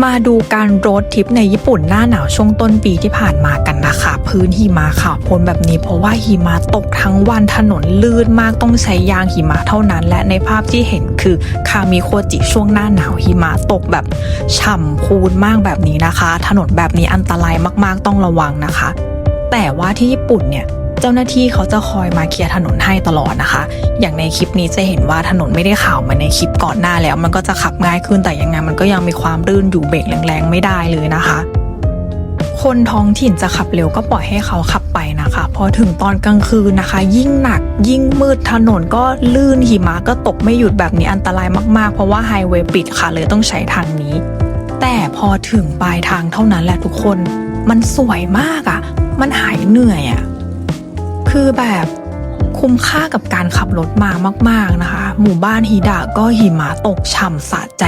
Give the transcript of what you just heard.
มาดูการโรดทริปในญี่ปุ่นหน้าหนาวช่วงต้นปีที่ผ่านมากันนะคะ พื้นหิมะขาวโพลนแบบนี้เพราะว่าหิมะตกทั้งวันถนนลื่นมากต้องใช้ยางหิมะเท่านั้น และในภาพที่เห็นคือคามิโคจิช่วงหน้าหนาวหิมะตกแบบฉ่ำพูนมากแบบนี้นะคะ ถนนแบบนี้อันตรายมากๆต้องระวังนะคะ แต่ว่าที่ญี่ปุ่นเนี่ย เจ้าหน้าที่เขาจะคอยมาเคลียร์ถนนให้ตลอดนะคะ อย่างในคลิปนี้จะเห็นว่าถนนไม่ได้ขาวเหมือนในคลิปก่อนหน้าแล้ว มันก็จะขับง่ายขึ้นแต่ยังไงมันก็ยังมีความรื่นอยู่เบรกแรงๆ ไม่ได้เลยนะคะ คนท้องถิ่นจะขับเร็วก็ปล่อยให้เขาขับไปนะคะ พอถึงตอนกลางคืนนะคะ ยิ่งหนักยิ่งมืดถนนก็ลื่นหิมะก็ตกไม่หยุดแบบนี้อันตรายมากๆ เพราะว่าไฮเวย์ปิดค่ะเลยต้องใช้ทางนี้ แต่พอถึงปลายทางเท่านั้นแหละทุกคน มันสวยมากอะ่ะ มันหายเหนื่อยอะ่ะ คือแบบคุ้มค่ากับการขับรถมามาก ๆนะคะ หมู่บ้านฮิดะก็หิมะตกฉ่ำสะใจ